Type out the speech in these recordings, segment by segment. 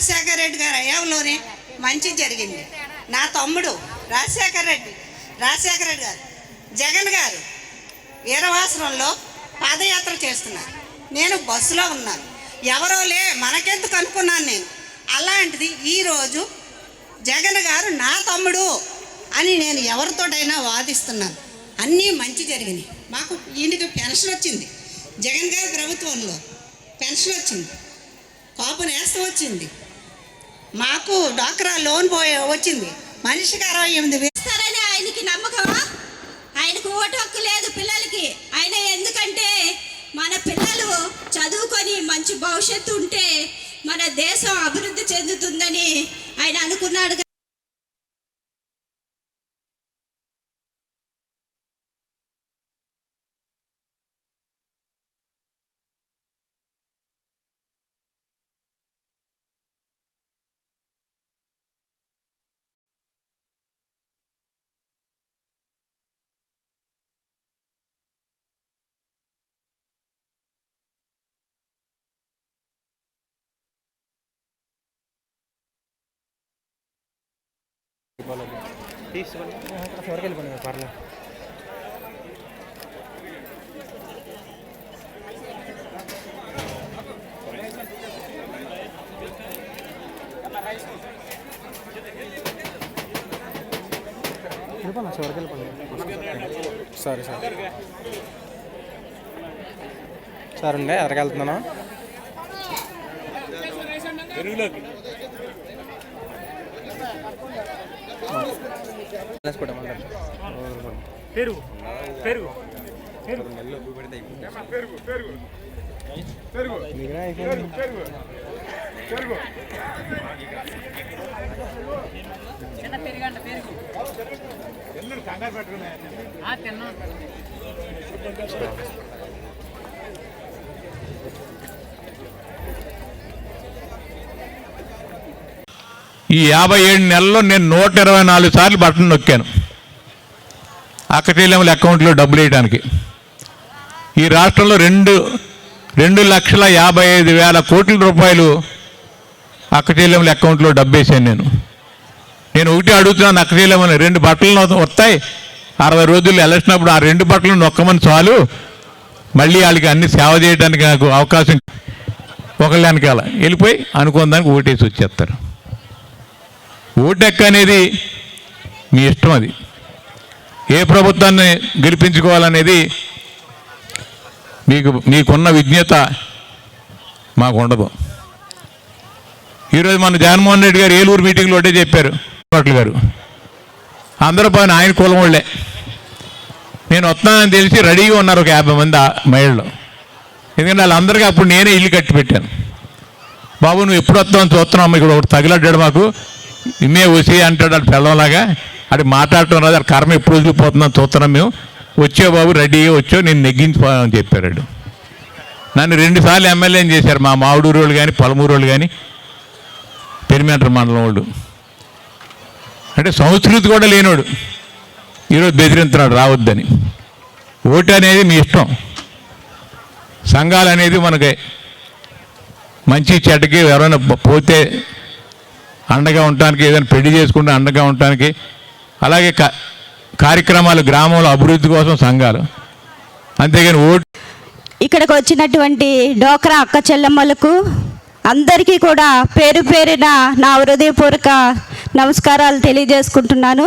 రాజశేఖర రెడ్డి గారు అయ్యావులోనే మంచి జరిగింది. నా తమ్ముడు రాజశేఖర రెడ్డి రాజశేఖర రెడ్డి గారు జగన్ గారు వీరవాసనంలో పాదయాత్ర చేస్తున్నారు. నేను బస్సులో ఉన్నాను. ఎవరో లే మనకెందుకు అనుకున్నాను నేను. అలాంటిది ఈరోజు జగన్ గారు నా తమ్ముడు అని నేను ఎవరితోటైనా వాదిస్తున్నాను. అన్నీ మంచి జరిగినాయి. మాకు ఈయనకి పెన్షన్ వచ్చింది. జగన్ గారి ప్రభుత్వంలో పెన్షన్ వచ్చింది. కాపు నేస్తం వచ్చింది. మాకు డాక్రా లోన్ పోయే వచ్చింది. మనిషికి అరవై ఎనిమిది వేస్తారని ఆయనకి నమ్మకమా? ఆయనకు ఓటు హక్కు లేదు పిల్లలకి. ఆయన ఎందుకంటే మన పిల్లలు చదువుకొని మంచి భవిష్యత్తు ఉంటే మన దేశం అభివృద్ధి చెందుతుందని ఆయన అనుకున్నాడు కదా. ఎవరికి వెళ్ళిపోయింది పర్లేదు వెళ్ళిపోయినా చివరికి వెళ్ళిపోండి సరే. సరే సరే అండి ఎక్కడికి వెళ్తున్నాను పెరుగు పెరుగు మీరే అయిపోయింది ఈ యాభై ఏడు నెలల్లో నేను నూట ఇరవై నాలుగు సార్లు బటన్ నొక్కాను. అక్కచెల్లెముల అకౌంట్లో డబ్బులు వేయడానికి ఈ రాష్ట్రంలో రెండు రెండు లక్షల యాభై ఐదు వేల కోట్ల రూపాయలు అక్కచెల్లెముల అకౌంట్లో డబ్బు వేసాను నేను. నేను ఒకటి అడుగుతున్నాను అక్కచెల్లెమని రెండు బట్టలు వస్తాయి అరవై రోజులు ఎలక్షన్ అప్పుడు ఆ రెండు బట్టలు నొక్కమని చాలు. మళ్ళీ వాళ్ళకి అన్ని సేవ చేయడానికి నాకు అవకాశం. ఒకళ్ళ వెనకాల వెళ్ళిపోయి అనుకున్న దానికి ఓటేసి వచ్చేస్తారు. ఓటెక్ అనేది మీ ఇష్టం అది. ఏ ప్రభుత్వాన్ని గెలిపించుకోవాలనేది మీకు మీకున్న విజ్ఞత మాకు ఉండదు ఈరోజు మన జగన్మోహన్ రెడ్డి గారు ఏలూరు మీటింగ్లో ఒకటే చెప్పారు పట్ల గారు. అందరూ పైన ఆయన కులం వాళ్ళే. నేను వస్తానని తెలిసి రెడీగా ఉన్నారు ఒక యాభై మంది ఆ మహిళలు. ఎందుకంటే వాళ్ళందరికీ అప్పుడు నేనే ఇల్లు కట్టి పెట్టాను. బాబు నువ్వు ఎప్పుడు వస్తావని చూస్తున్నావు ఇక్కడ ఒకటి తగిలడ్డాడు మాకు. ఇమ్మే వచ్చి అంటాడు అటు పిల్లలాగా అది మాట్లాడటం రాదు అది కర్మ ఎప్పుడు వదిలిపోతుందని చూస్తున్నాం మేము. వచ్చే బాబు రెడీగా వచ్చో నేను నెగ్గించిపోయామని చెప్పారు నన్ను రెండుసార్లు ఎమ్మెల్యేని చేశారు మా మావుడూరు వాళ్ళు కానీ పలమూరు వాళ్ళు కానీ పెరిమేటర్ మండలం వాళ్ళు. అంటే సంస్కృతి కూడా లేనోడు. ఈరోజు బెదిరింతున్నాడు రావద్దని. ఓటు అనేది మీ ఇష్టం. సంఘాలు అనేది మనకి మంచి చెడ్డకి ఎవరైనా పోతే అండగా ఉండటానికి ఏదైనా పెళ్ళి చేసుకుంటే అండగా ఉండటానికి అలాగే కార్యక్రమాలు గ్రామంలో అభివృద్ధి కోసం సంఘాలు. అంతేగాని ఓటు ఇక్కడికి వచ్చినటువంటి డోక్రా అక్క చెల్లమ్మలకు అందరికీ కూడా పేరు పేరిన నా హృదయపూర్వక నమస్కారాలు తెలియజేసుకుంటున్నాను.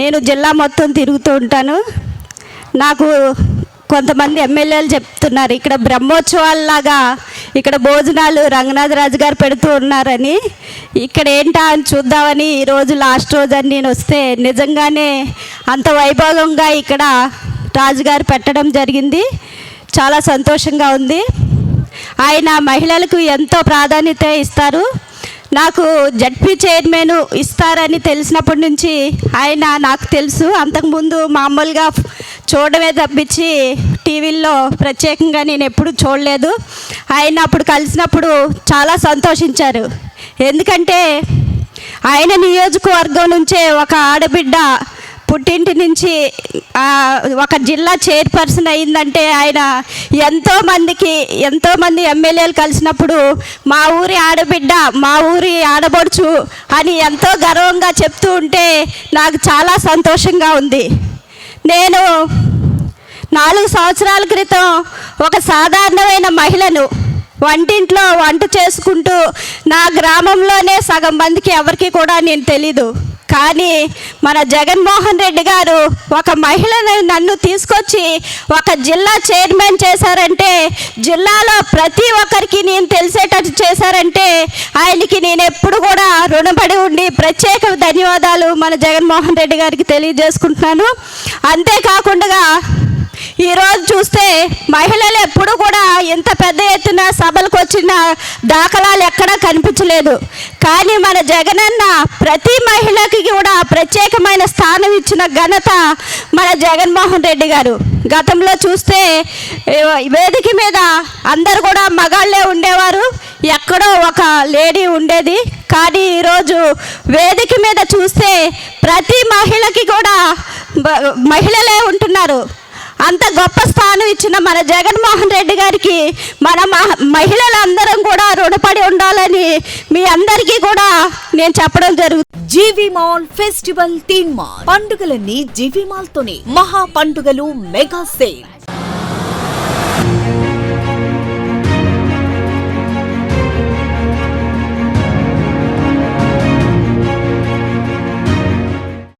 నేను జిల్లా మొత్తం తిరుగుతూ ఉంటాను. నాకు కొంతమంది ఎమ్మెల్యేలు చెప్తున్నారు ఇక్కడ బ్రహ్మోత్సవాలలాగా ఇక్కడ భోజనాలు రంగనాథరాజు గారు పెడుతూ ఉన్నారని. ఇక్కడ ఏంటా అని చూద్దామని ఈరోజు లాస్ట్ రోజు అని నేను వస్తే నిజంగానే అంత వైభవంగా ఇక్కడ రాజుగారు పెట్టడం జరిగింది. చాలా సంతోషంగా ఉంది. ఆయన మహిళలకు ఎంతో ప్రాధాన్యత ఇస్తారు. నాకు జడ్పీ చైర్మన్ ఇస్తారని తెలిసినప్పటి నుంచి ఆయన నాకు తెలుసు. అంతకుముందు మామూలుగా చూడమే తప్పించి టీవీల్లో ప్రత్యేకంగా నేను ఎప్పుడు చూడలేదు. ఆయన అప్పుడు కలిసినప్పుడు చాలా సంతోషించారు. ఎందుకంటే ఆయన నియోజకవర్గం నుంచే ఒక ఆడబిడ్డ పుట్టింటి నుంచి ఒక జిల్లా చైర్పర్సన్ అయిందంటే ఆయన ఎంతోమందికి ఎంతోమంది ఎమ్మెల్యేలు కలిసినప్పుడు మా ఊరి ఆడబిడ్డ మా ఊరి ఆడబడుచు అని ఎంతో గర్వంగా చెప్తూ ఉంటే నాకు చాలా సంతోషంగా ఉంది. నేను నాలుగు సంవత్సరాల క్రితం ఒక సాధారణమైన మహిళను వంటింట్లో వంట చేసుకుంటూ నా గ్రామంలోనే సగం మందికి ఎవరికి కూడా నేను తెలీదు. కానీ మన జగన్మోహన్ రెడ్డి గారు ఒక మహిళను నన్ను తీసుకొచ్చి ఒక జిల్లా చైర్మన్ చేశారంటే జిల్లాలో ప్రతి ఒక్కరికి నేను తెలిసేటట్టు చేశారంటే ఆయనకి నేను ఎప్పుడు కూడా రుణపడి ఉండి ప్రత్యేక ధన్యవాదాలు మన జగన్మోహన్ రెడ్డి గారికి తెలియజేసుకుంటున్నాను. అంతేకాకుండా ఈరోజు చూస్తే మహిళలు ఎప్పుడు కూడా ఎంత పెద్ద ఎత్తున సభలకు వచ్చిన దాఖలాలు ఎక్కడా కనిపించలేదు. కానీ మన జగనన్న ప్రతి మహిళకి కూడా ప్రత్యేకమైన స్థానం ఇచ్చిన ఘనత మన జగన్మోహన్ రెడ్డి గారు. గతంలో చూస్తే వేదిక మీద అందరు కూడా మగాళ్ళే ఉండేవారు. ఎక్కడో ఒక లేడీ ఉండేది. కానీ ఈరోజు వేదిక మీద చూస్తే ప్రతి మహిళకి కూడా మహిళలే ఉంటున్నారు. అంత గొప్ప స్థానం ఇచ్చిన మన జగన్మోహన్ రెడ్డి గారికి మన మహ- మహిళలందరం కూడా రుణపడి ఉండాలని మీ అందరికీ కూడా నేను చెప్పడం జరుగుతుంది GV mall festival theme mall పండుగలన్నీ GV mall తోనే మహా పండుగలు మెగా సేల్.